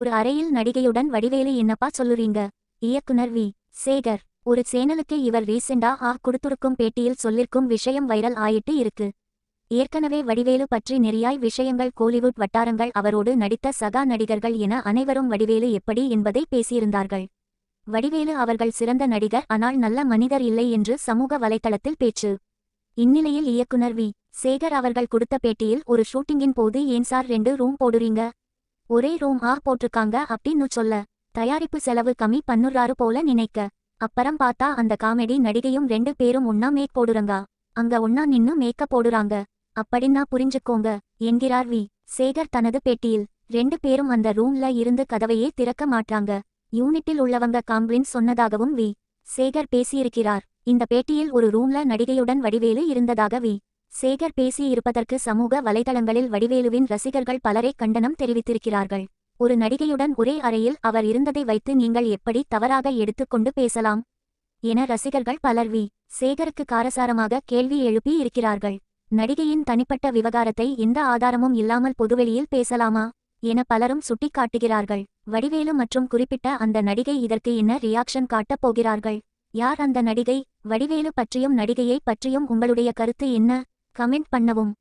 ஒரு அறையில் நடிகையுடன் வடிவேலு என்னப்பா சொல்லுறீங்க? இயக்குனர் வி. சேகர். ஒரு சேனலுக்கு இவர் ரீசெண்டா ஆ கொடுத்துருக்கும் பேட்டியில் சொல்லிருக்கும் விஷயம் வைரல் ஆயிட்டு இருக்கு. ஏற்கனவே வடிவேலு பற்றி நெறியாய் விஷயங்கள் கோலிவுட் வட்டாரங்கள் அவரோடு நடித்த சகா நடிகர்கள் என அனைவரும் வடிவேலு எப்படி என்பதை பேசியிருந்தார்கள். வடிவேலு அவர்கள் சிறந்த நடிகர் ஆனால் நல்ல மனிதர் இல்லை என்று சமூக வலைத்தளத்தில் பேச்சு. இந்நிலையில் இயக்குனர் வி. சேகர் அவர்கள் கொடுத்த பேட்டியில் ஒரு ஷூட்டிங்கின் போது ஏன் சார் ரெண்டு ரூம் போடுறீங்க? ஒரே ரூம் ஆ போட்டிருக்காங்க அப்படின்னு சொல்ல தயாரிப்பு செலவு கம்மி பண்ணுறாரு போல நினைக்க. அப்புறம் பார்த்தா அந்த காமெடி நடிகையும் ரெண்டு பேரும் ஒன்னா மேக் போடுறங்கா. அங்க ஒன்னா நின்னு மேக்கப் போடுறாங்க. அப்படின்னா புரிஞ்சுக்கோங்க என்கிறார் வி. சேகர் தனது பேட்டியில் ரெண்டு பேரும் அந்த ரூம்ல இருந்து கதவையே திறக்க மாட்டாங்க. யூனிட்டில் உள்ளவங்க காம்ப்ளின் சொன்னதாகவும் வி. சேகர் பேசியிருக்கிறார். இந்த பேட்டியில் ஒரு ரூம்ல நடிகையுடன் வடிவேலு இருந்ததாக வி. சேகர் பேசியிருப்பதற்கு சமூக வலைதளங்களில் வடிவேலுவின் ரசிகர்கள் பலரை கண்டனம் தெரிவித்திருக்கிறார்கள். ஒரு நடிகையுடன் ஒரே அறையில் அவர் இருந்ததை வைத்து நீங்கள் எப்படி தவறாக எடுத்துக்கொண்டு பேசலாம்? என ரசிகர்கள் பலர் வி. சேகருக்கு காரசாரமாக கேள்வி எழுப்பி இருக்கிறார்கள். நடிகையின் தனிப்பட்ட விவகாரத்தை எந்த ஆதாரமும் இல்லாமல் பொதுவெளியில் பேசலாமா? என பலரும் சுட்டிக்காட்டுகிறார்கள். வடிவேலு மற்றும் குறிப்பிட்ட அந்த நடிகை இதற்கு என்ன ரியாக்ஷன் காட்டப் போகிறார்கள்? யார் அந்த நடிகை? வடிவேலு பற்றியும் நடிகையை பற்றியும் உங்களுடைய கருத்து என்ன? கமெண்ட் பண்ணவும்.